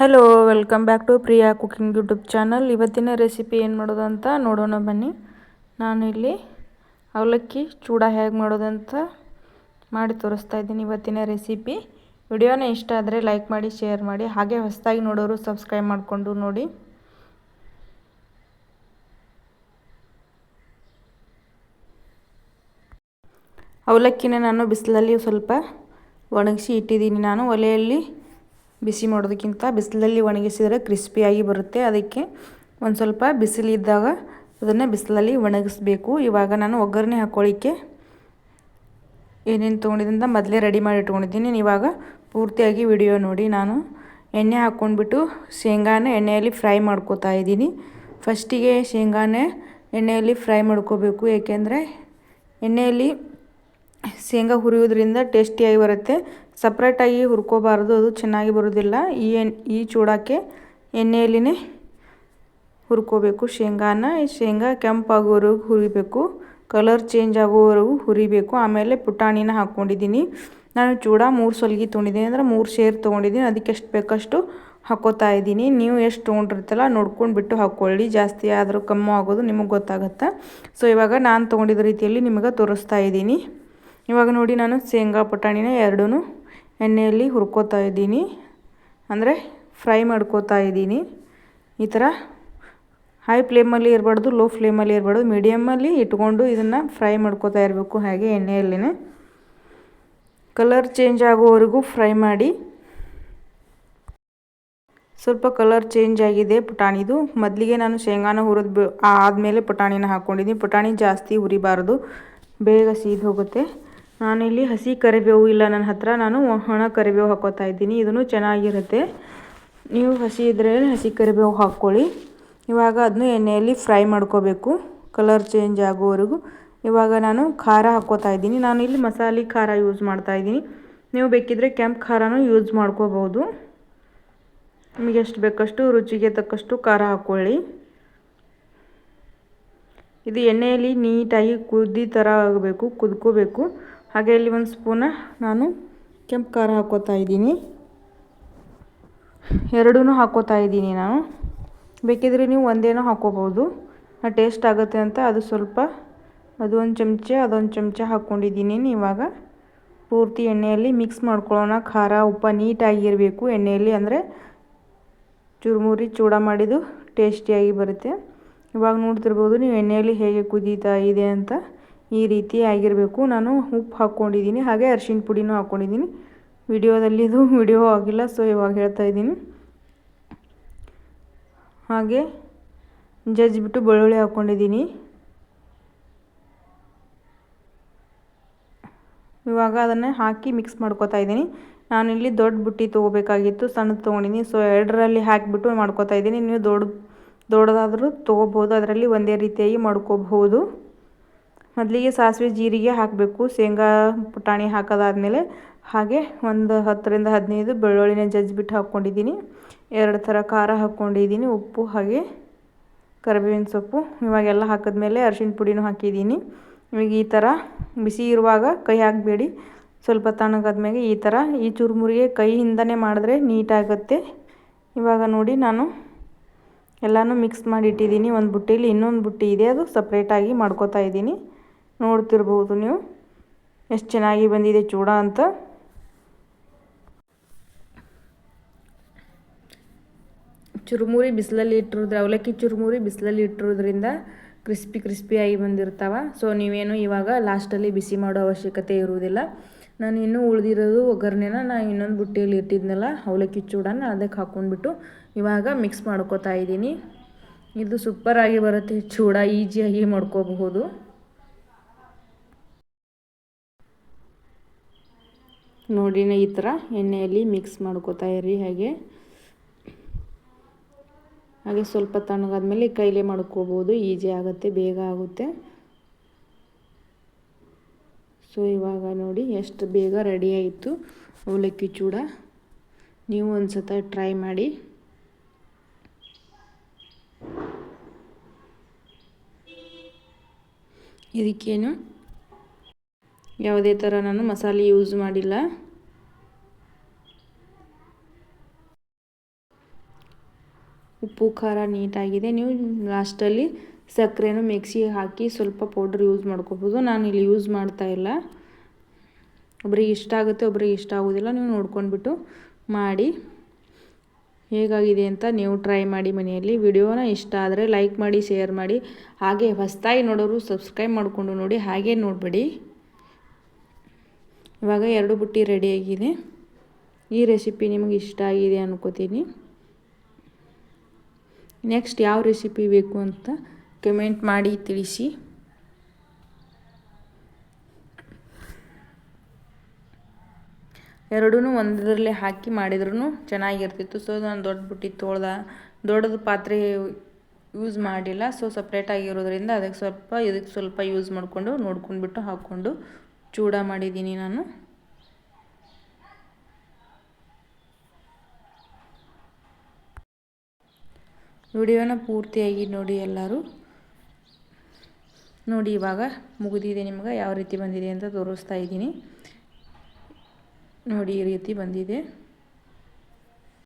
Hello welcome back to Priya cooking YouTube channel ಇವತ್ತಿನ recipe ಏನು ಮಾಡೋದು ಅಂತ ನೋಡೋಣ ಬನ್ನಿ. ನಾನು ಇಲ್ಲಿ ಅವಲಕ್ಕಿ ಚೂಡ ಹೇಗೆ ಮಾಡೋದಂತ ಮಾಡಿ ತೋರಿಸ್ತಾ ಇದ್ದೀನಿ ಇವತ್ತಿನ ರೆಸಿಪಿ ವಿಡಿಯೋನ ಇಷ್ಟ ಆದರೆ ಲೈಕ್ ಮಾಡಿ ಶೇರ್ ಮಾಡಿ, ಹಾಗೆ ಹೊಸದಾಗಿ ನೋಡೋರು ಸಬ್ಸ್ಕ್ರೈಬ್ ಮಾಡಿಕೊಂಡು ನೋಡಿ. ಅವಲಕ್ಕಿನ ನಾನು ಬಿಸಿಲಲ್ಲಿ ಸ್ವಲ್ಪ ಒಣಗಿಸಿ ಇಟ್ಟಿದ್ದೀನಿ ನಾನು ಒಲೆಯಲ್ಲಿ. ಬಿಸಿ ಮಾಡೋದಕ್ಕಿಂತ ಬಿಸಿಲಲ್ಲಿ ಒಣಗಿಸಿದರೆ ಕ್ರಿಸ್ಪಿಯಾಗಿ ಬರುತ್ತೆ. ಅದಕ್ಕೆ ಒಂದು ಸ್ವಲ್ಪ ಬಿಸಿಲಿದ್ದಾಗ ಅದನ್ನು ಬಿಸಿಲಲ್ಲಿ ಒಣಗಿಸ್ಬೇಕು. ಇವಾಗ ನಾನು ಒಗ್ಗರಣೆ ಹಾಕ್ಕೊಳ್ಳಿಕ್ಕೆ ಏನೇನು ತೊಗೊಂಡಿದ್ದಂತ ಮೊದಲೇ ರೆಡಿ ಮಾಡಿ ಇಟ್ಕೊಂಡಿದ್ದೀನಿ. ಇವಾಗ ಪೂರ್ತಿಯಾಗಿ ವಿಡಿಯೋ ನೋಡಿ. ನಾನು ಎಣ್ಣೆ ಹಾಕ್ಕೊಂಡ್ಬಿಟ್ಟು ಶೇಂಗಾನ ಎಣ್ಣೆಯಲ್ಲಿ ಫ್ರೈ ಮಾಡ್ಕೋತಾ ಇದ್ದೀನಿ. ಫಸ್ಟಿಗೆ ಶೇಂಗಾನೇ ಎಣ್ಣೆಯಲ್ಲಿ ಫ್ರೈ ಮಾಡ್ಕೋಬೇಕು. ಏಕೆಂದರೆ ಎಣ್ಣೆಯಲ್ಲಿ ಶೇಂಗಾ ಹುರಿಯೋದ್ರಿಂದ ಟೇಸ್ಟಿಯಾಗಿ ಬರುತ್ತೆ. ಸಪ್ರೇಟಾಗಿ ಹುರ್ಕೋಬಾರ್ದು, ಅದು ಚೆನ್ನಾಗಿ ಬರೋದಿಲ್ಲ. ಈ ಎಣ್, ಈ ಚೂಡಕ್ಕೆ ಎಣ್ಣೆಯಲ್ಲಿನೇ ಹುರ್ಕೋಬೇಕು ಶೇಂಗಾನ. ಶೇಂಗಾ ಕೆಂಪಾಗೋವರೆಗೂ ಹುರಿಬೇಕು. ಕಲರ್ ಚೇಂಜ್ ಆಗೋವರೆಗೂ ಹುರಿಬೇಕು. ಆಮೇಲೆ ಪುಟಾಣಿನ ಹಾಕ್ಕೊಂಡಿದ್ದೀನಿ. ನಾನು ಚೂಡ ಮೂರು ಸೊಲ್ಗಿ ತೊಗೊಂಡಿದ್ದೀನಿ. ಅಂದರೆ ಮೂರು ಶೇರ್ ತೊಗೊಂಡಿದ್ದೀನಿ. ಅದಕ್ಕೆ ಎಷ್ಟು ಬೇಕಷ್ಟು ಹಾಕೋತಾ ಇದ್ದೀನಿ. ನೀವು ಎಷ್ಟು ತೊಗೊಂಡಿರ್ತಲ್ಲ ನೋಡ್ಕೊಂಡು ಬಿಟ್ಟು ಹಾಕ್ಕೊಳ್ಳಿ ಜಾಸ್ತಿ ಆದರೂ ಕಮ್ಮಿ ಆಗೋದು ನಿಮಗೆ ಗೊತ್ತಾಗುತ್ತೆ? ಸೊ ಇವಾಗ ನಾನು ತೊಗೊಂಡಿದ್ದ ರೀತಿಯಲ್ಲಿ ನಿಮಗೆ ತೋರಿಸ್ತಾ ಇದ್ದೀನಿ. ಇವಾಗ ನೋಡಿ ನಾನು ಶೇಂಗಾ ಪುಟಾಣಿನ ಎರಡೂ ಎಣ್ಣೆಯಲ್ಲಿ ಹುರ್ಕೋತಾ ಇದ್ದೀನಿ. ಅಂದರೆ ಫ್ರೈ ಮಾಡ್ಕೋತಾ ಇದ್ದೀನಿ. ಈ ಥರ ಹೈ ಫ್ಲೇಮಲ್ಲಿ ಇರಬಾರ್ದು ಲೋ ಫ್ಲೇಮಲ್ಲಿ ಇರಬಾರ್ದು. ಮೀಡಿಯಮಲ್ಲಿ ಇಟ್ಕೊಂಡು ಇದನ್ನು ಫ್ರೈ ಮಾಡ್ಕೋತಾ ಇರಬೇಕು ಹಾಗೆ ಎಣ್ಣೆಯಲ್ಲೇ ಕಲರ್ ಚೇಂಜ್ ಆಗೋವರೆಗೂ ಫ್ರೈ ಮಾಡಿ. ಸ್ವಲ್ಪ ಕಲರ್ ಚೇಂಜ್ ಆಗಿದೆ ಪುಟಾಣಿದು ಮೊದಲಿಗೆ ನಾನು ಶೇಂಗಾನ ಹುರಿದು ಆದಮೇಲೆ ಪುಟಾಣಿನ ಹಾಕ್ಕೊಂಡಿದ್ದೀನಿ ಪುಟಾಣಿ ಜಾಸ್ತಿ ಹುರಿಬಾರ್ದು. ಬೇಗ ಸೀದ್ ಹೋಗುತ್ತೆ. ನಾನಿಲ್ಲಿ ಹಸಿ ಕರಿಬೇವು ಇಲ್ಲ, ನನ್ನ ಹತ್ರ ನಾನು ಒಣ ಕರಿಬೇವು ಹಾಕೋತಾ ಇದ್ದೀನಿ. ಇದನ್ನು ಚೆನ್ನಾಗಿರುತ್ತೆ. ನೀವು ಹಸಿ ಇದ್ದರೆ ಹಸಿ ಕರಿಬೇವು ಹಾಕ್ಕೊಳ್ಳಿ. ಇವಾಗ ಅದನ್ನು ಎಣ್ಣೆಯಲ್ಲಿ ಫ್ರೈ ಮಾಡ್ಕೋಬೇಕು. ಕಲರ್ ಚೇಂಜ್ ಆಗೋವರೆಗೂ. ಇವಾಗ ನಾನು ಖಾರ ಹಾಕ್ಕೋತಾ ಇದ್ದೀನಿ. ನಾನು ಇಲ್ಲಿ ಮಸಾಲೆ ಖಾರ ಯೂಸ್ ಮಾಡ್ತಾ ಇದ್ದೀನಿ. ನೀವು ಬೇಕಿದ್ದರೆ ಕೆಂಪು ಖಾರನೂ ಯೂಸ್ ಮಾಡ್ಕೋಬೋದು. ನಿಮಗೆ ಎಷ್ಟು ಬೇಕಷ್ಟು ರುಚಿಗೆ ತಕ್ಕಷ್ಟು ಖಾರ ಹಾಕ್ಕೊಳ್ಳಿ. ಇದು ಎಣ್ಣೆಯಲ್ಲಿ ನೀಟಾಗಿ ಕುದ್ದಿ ಥರ ಆಗಬೇಕು, ಕುದ್ಕೋಬೇಕು. ಹಾಗೆ ಇಲ್ಲಿ ಒಂದು ಸ್ಪೂನ ನಾನು ಕೆಂಪು ಖಾರ ಹಾಕೋತಾ ಇದ್ದೀನಿ. ಎರಡೂ ಹಾಕೋತಾ ಇದ್ದೀನಿ ನಾನು. ಬೇಕಿದ್ರೆ ನೀವು ಒಂದೇನೋ ಹಾಕೋಬೋದು ಟೇಸ್ಟ್ ಆಗುತ್ತೆ ಅಂತ ಅದು ಸ್ವಲ್ಪ, ಅದು ಒಂದು ಚಮಚ, ಅದೊಂದು ಚಮಚ ಹಾಕ್ಕೊಂಡಿದ್ದೀನಿ ಇವಾಗ. ಪೂರ್ತಿ ಎಣ್ಣೆಯಲ್ಲಿ ಮಿಕ್ಸ್ ಮಾಡ್ಕೊಳ್ಳೋಣ. ಖಾರ, ಉಪ್ಪ ನೀಟಾಗಿರಬೇಕು ಎಣ್ಣೆಯಲ್ಲಿ ಅಂದರೆ ಚುರುಮುರಿ ಚೂಡ ಮಾಡಿದ್ದು ಟೇಸ್ಟಿಯಾಗಿ ಬರುತ್ತೆ. ಇವಾಗ ನೋಡ್ತಿರ್ಬೋದು ನೀವು ಎಣ್ಣೆಯಲ್ಲಿ ಹೇಗೆ ಕುದೀತಾ ಇದೆ ಅಂತ. ಈ ರೀತಿ ಆಗಿರಬೇಕು. ನಾನು ಉಪ್ಪು ಹಾಕ್ಕೊಂಡಿದ್ದೀನಿ, ಹಾಗೆ ಅರಿಶಿನ ಪುಡಿನೂ ಹಾಕ್ಕೊಂಡಿದ್ದೀನಿ. ವಿಡಿಯೋದಲ್ಲಿ ಇದು ವಿಡಿಯೋ ಆಗಿಲ್ಲ ಸೊ ಇವಾಗ ಹೇಳ್ತಾ ಇದ್ದೀನಿ. ಹಾಗೆ ಜಜ್ಜಿಬಿಟ್ಟು ಬೆಳ್ಳುಳ್ಳಿ ಹಾಕ್ಕೊಂಡಿದ್ದೀನಿ. ಇವಾಗ ಅದನ್ನು ಹಾಕಿ ಮಿಕ್ಸ್ ಮಾಡ್ಕೋತಾ ಇದ್ದೀನಿ. ಇಲ್ಲಿ ದೊಡ್ಡ ಬುಟ್ಟಿ ತೊಗೋಬೇಕಾಗಿತ್ತು, ಸಣ್ಣದು ತೊಗೊಂಡಿದ್ದೀನಿ. ಸೊ ಎರಡರಲ್ಲಿ ಹಾಕಿಬಿಟ್ಟು ಮಾಡ್ಕೋತಾ ಇದ್ದೀನಿ. ನೀವು ದೊಡ್ಡ, ದೊಡ್ಡದಾದರೂ ತೊಗೋಬೋದು ಅದರಲ್ಲಿ ಒಂದೇ ರೀತಿಯಾಗಿ ಮಾಡ್ಕೋಬಹುದು. ಮೊದಲಿಗೆ ಸಾಸಿವೆ, ಜೀರಿಗೆ ಹಾಕಬೇಕು. ಶೇಂಗಾ ಪುಟಾಣಿ ಹಾಕೋದಾದ್ಮೇಲೆ ಹಾಗೆ ಒಂದು ಹತ್ತರಿಂದ ಹದಿನೈದು ಬೆಳ್ಳುಳ್ಳಿನ ಜಜ್ಜಿಬಿಟ್ಟು ಹಾಕ್ಕೊಂಡಿದ್ದೀನಿ. ಎರಡು ಥರ ಖಾರ ಹಾಕ್ಕೊಂಡಿದ್ದೀನಿ. ಉಪ್ಪು ಹಾಗೆ ಕರಿಬೇವಿನ ಸೊಪ್ಪು. ಇವಾಗೆಲ್ಲ ಹಾಕಿದ್ಮೇಲೆ ಅರಿಶಿಣ ಪುಡಿನೂ ಹಾಕಿದ್ದೀನಿ. ಇವಾಗ ಈ ಥರ ಬಿಸಿ ಇರುವಾಗ ಕೈ ಹಾಕಬೇಡಿ. ಸ್ವಲ್ಪ ತಣ್ಣಗಾದ್ಮೇಲೆ ಈ ಥರ. ಈ ಚುರುಮುರಿಗೆ ಕೈಯಿಂದನೇ ಮಾಡಿದ್ರೆ ನೀಟಾಗುತ್ತೆ. ಇವಾಗ ನೋಡಿ ನಾನು ಎಲ್ಲನೂ ಮಿಕ್ಸ್ ಮಾಡಿ ಇಟ್ಟಿದ್ದೀನಿ ಒಂದು ಬುಟ್ಟಿಲಿ ಇನ್ನೊಂದು ಬುಟ್ಟಿ ಇದೆ. ಅದು ಸಪ್ರೇಟಾಗಿ ಮಾಡ್ಕೋತಾ ಇದ್ದೀನಿ. ನೋಡ್ತಿರ್ಬೋದು ನೀವು. ಎಷ್ಟು ಚೆನ್ನಾಗಿ ಬಂದಿದೆ ಚೂಡ ಅಂತ. ಚುರುಮುರಿ ಬಿಸಿಲಲ್ಲಿ ಇಟ್ಟಿರೋದ್ರೆ, ಅವಲಕ್ಕಿ ಚುರುಮುರಿ ಬಿಸಿಲಲ್ಲಿ ಇಟ್ಟಿರೋದ್ರಿಂದ ಕ್ರಿಸ್ಪಿ ಕ್ರಿಸ್ಪಿಯಾಗಿ ಬಂದಿರ್ತಾವೆ. ಸೊ ನೀವೇನು ಇವಾಗ ಲಾಸ್ಟಲ್ಲಿ ಬಿಸಿ ಮಾಡೋ ಅವಶ್ಯಕತೆ ಇರುವುದಿಲ್ಲ. ನಾನು ಇನ್ನೂ ಉಳಿದಿರೋದು ಒಗ್ಗರಣೆನ ನಾನು ಇನ್ನೊಂದು ಬುಟ್ಟಿಯಲ್ಲಿ ಇಟ್ಟಿದ್ನಲ್ಲ, ಅವಲಕ್ಕಿ ಚೂಡನ ಅದಕ್ಕೆ ಹಾಕ್ಕೊಂಡ್ಬಿಟ್ಟು ಇವಾಗ ಮಿಕ್ಸ್ ಮಾಡ್ಕೋತಾ ಇದ್ದೀನಿ. ಇದು ಸೂಪರಾಗಿ ಬರುತ್ತೆ, ಚೂಡ ಈಜಿಯಾಗಿ ಮಾಡ್ಕೋಬಹುದು. ನೋಡಿ ಈ ಥರ ಎಣ್ಣೆಯಲ್ಲಿ ಮಿಕ್ಸ್ ಮಾಡ್ಕೋತಾ ಇರಿ ಹಾಗೆ. ಹಾಗೆ ಸ್ವಲ್ಪ ತಣ್ಣಗಾದ್ಮೇಲೆ ಕೈಲೇ ಮಾಡ್ಕೋಬೋದು, ಈಜಿ ಆಗುತ್ತೆ, ಬೇಗ ಆಗುತ್ತೆ. ಸೊ ಇವಾಗ ನೋಡಿ ಎಷ್ಟು ಬೇಗ ರೆಡಿ ಆಯಿತು ಅವಲಕ್ಕಿ ಚೂಡ. ನೀವು ಒಂದು ಸತ ಟ್ರೈ ಮಾಡಿ. ಇದಕ್ಕೇನು ಯಾವುದೇ ಥರ ನಾನು ಮಸಾಲೆ ಯೂಸ್ ಮಾಡಿಲ್ಲ. ಉಪ್ಪು, ಖಾರ ನೀಟಾಗಿದೆ. ನೀವು ಲಾಸ್ಟಲ್ಲಿ ಸಕ್ಕರೆನೂ ಮಿಕ್ಸಿಗೆ ಹಾಕಿ ಸ್ವಲ್ಪ ಪೌಡ್ರ್ ಯೂಸ್ ಮಾಡ್ಕೋಬೋದು. ನಾನು ಇಲ್ಲಿ ಯೂಸ್ ಮಾಡ್ತಾ ಇಲ್ಲ. ಒಬ್ರಿಗೆ ಇಷ್ಟ ಆಗುತ್ತೆ, ಒಬ್ರಿಗೆ ಇಷ್ಟ ಆಗೋದಿಲ್ಲ. ನೀವು ನೋಡ್ಕೊಂಡ್ಬಿಟ್ಟು ಮಾಡಿ. ಹೇಗಾಗಿದೆ ಅಂತ ನೀವು ಟ್ರೈ ಮಾಡಿ ಮನೆಯಲ್ಲಿ. ವಿಡಿಯೋನ ಇಷ್ಟ ಆದರೆ ಲೈಕ್ ಮಾಡಿ, ಶೇರ್ ಮಾಡಿ. ಹಾಗೆ ಹೊಸ್ತಾಯಿ ನೋಡೋರು ಸಬ್ಸ್ಕ್ರೈಬ್ ಮಾಡಿಕೊಂಡು ನೋಡಿ. ಹಾಗೆ ನೋಡಬೇಡಿ. ಇವಾಗ ಎರಡು ಬುಟ್ಟಿ ರೆಡಿಯಾಗಿದೆ ಈ ರೆಸಿಪಿ ನಿಮಗೆ ಇಷ್ಟ ಆಗಿದೆ ಅನ್ಕೋತೀನಿ. ನೆಕ್ಸ್ಟ್ ಯಾವ ರೆಸಿಪಿ ಬೇಕು ಅಂತ ಕಮೆಂಟ್ ಮಾಡಿ ತಿಳಿಸಿ. ಎರಡೂ ಒಂದರಲ್ಲೇ ಹಾಕಿ ಮಾಡಿದ್ರೂ ಚೆನ್ನಾಗಿರ್ತಿತ್ತು. ಸೊ ನಾನು ದೊಡ್ಡ ಬುಟ್ಟಿ ತೊಳ್ದ, ದೊಡ್ಡದು ಪಾತ್ರೆ ಯೂಸ್ ಮಾಡಿಲ್ಲ. ಸೊ ಸಪ್ರೇಟಾಗಿರೋದ್ರಿಂದ ಅದಕ್ಕೆ ಸ್ವಲ್ಪ, ಇದಕ್ಕೆ ಸ್ವಲ್ಪ ಯೂಸ್ ಮಾಡಿಕೊಂಡು ನೋಡ್ಕೊಂಡ್ಬಿಟ್ಟು ಹಾಕ್ಕೊಂಡು ಚೂಡ ಮಾಡಿದ್ದೀನಿ ನಾನು. ವಿಡಿಯೋನ ಪೂರ್ತಿಯಾಗಿ ನೋಡಿ ಎಲ್ಲರೂ. ನೋಡಿ ಇವಾಗ ಮುಗಿದಿದೆ ನಿಮ್ಗೆ ಯಾವ ರೀತಿ ಬಂದಿದೆ ಅಂತ ತೋರಿಸ್ತಾ ಇದ್ದೀನಿ. ನೋಡಿ ಈ ರೀತಿ ಬಂದಿದೆ.